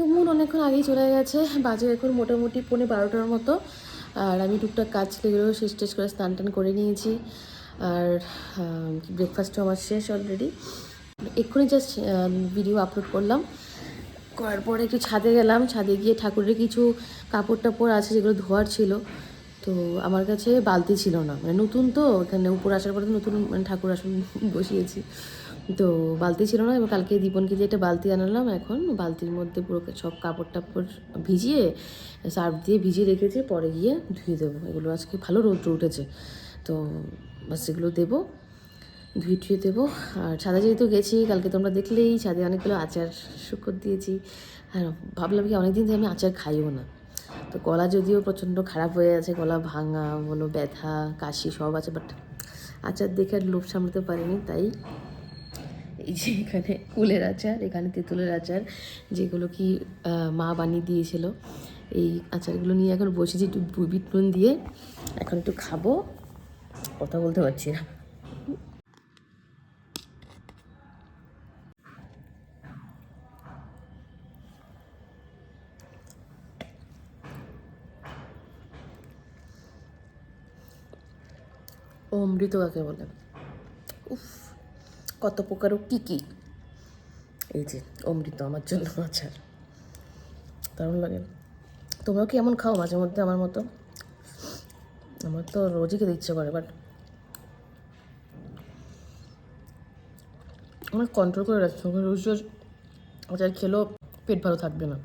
তো মন অনেকক্ষণ আগেই চলে গেছে, বাজে এখন মোটামুটি পৌনে বারোটার মতো। আর আমি টুকটাক কাজ লেগেও শেষ টেস করে স্নান টান করে নিয়েছি। আর ব্রেকফাস্টও আমার শেষ অলরেডি এক্ষুনি জাস্ট ভিডিও আপলোড করলাম। করার পরে একটু ছাদে গেলাম, ছাদে গিয়ে ঠাকুরের কিছু কাপড় টাপড় আছে যেগুলো ধোয়ার ছিল। তো আমার কাছে বালতি ছিল না। মানে নতুন তো, এখানে উপর আসার পরে নতুন মানে ঠাকুর আসন বসিয়েছি। তো বালতি ছিল না এবং কালকে দীপনকে যে একটা বালতি আনালাম, এখন বালতির মধ্যে পুরো সব কাপড় টাপড় ভিজিয়ে সার্ফ দিয়ে ভিজিয়ে রেখেছি, পরে গিয়ে ধুয়ে দেবো। এগুলো আজকে ভালো রোদ উঠেছে, তো বাস এগুলো দেবো, ধুয়ে টুয়ে দেবো। আর ছাদে যেহেতু গেছি, কালকে তোমরা দেখলেই ছাদে অনেকগুলো আচার শুকর দিয়েছি। আর ভাবলাম কি অনেকদিন ধরে আমি আচার খাইও না, তো গলা যদিও প্রচণ্ড খারাপ হয়ে আছে, গলা ভাঙা বলো ব্যথা, কাশি সব আছে বাট আচার দেখে আর লোভ সামলাতে পারিনি, তাই এই যে এখানে কুলের আচার, এখানে তেঁতুলের আচার, যেগুলো কি মা বানিয়ে দিয়েছিল। এই আচারগুলো নিয়ে এখন বসেছি একটু বিট নুন দিয়ে। এখন একটু খাব। কথা বলতে পারছি না। অমৃত কাকে বলে? উফ। কত প্রকার ও কী কী? এই যে, অমৃত আমার জন্য আচার দারুণ লাগে। তোমরাও কি এমন খাও মাঝে মধ্যে আমার মতো? আমার তো রোজই খেতে ইচ্ছে করে বাট আমার কন্ট্রোল করে রাখছি রোজ রোজ আচার খেলেও পেট ভালো থাকবে না।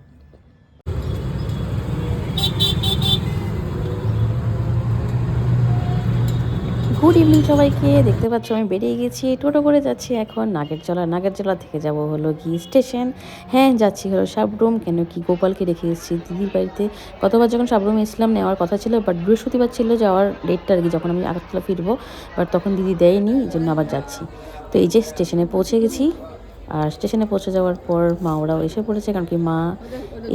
গুড ইভিনিং সবাইকে। দেখতে পাচ্ছ আমি বেরিয়ে গেছি, টোটো করে যাচ্ছি এখন নাগেরচলা নাগেরচলা থেকে যাব হলো কি স্টেশন হ্যাঁ যাচ্ছি হলো সাবরুম। কেন কি গোপালকে রেখে এসেছি দিদির বাড়িতে। কতবার যখন সাবরুম এসলাম, নেওয়ার কথা ছিল বাট বৃহস্পতিবার ছিল যাওয়ার ডেটটা আর কি, যখন আমি আগরতলা ফিরবো। বাট তখন দিদি দেয়নি, এই জন্য আবার যাচ্ছি। তো এই যে স্টেশনে পৌঁছে গেছি। আর স্টেশনে পৌঁছে যাওয়ার পর মা ওরাও এসে পড়েছে, কারণ কি মা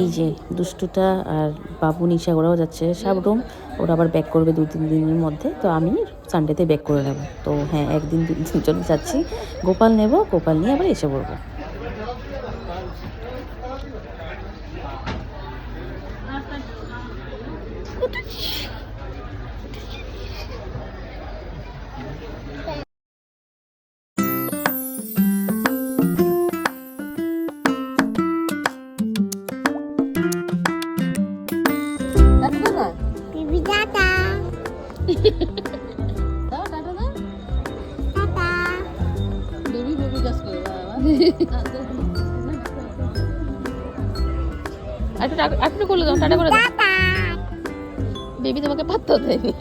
এই যে দুষ্টুটা আর বাবু নিশা ওরাও যাচ্ছে সাবরুম ওরা আবার ব্যাক করবে দু তিন দিনের মধ্যে, তো আমি সানডেতে ব্যাক করে নেব। তো হ্যাঁ একদিন দুজন যাচ্ছি। গোপাল নেব, গোপাল নিয়ে আবার এসে পড়ব। Bibi Tata. Tata. একটু টাকা- একটু করলে দাও টাটা করে দাও Tata. বেবি তোমাকে পাত্তা দেয়নি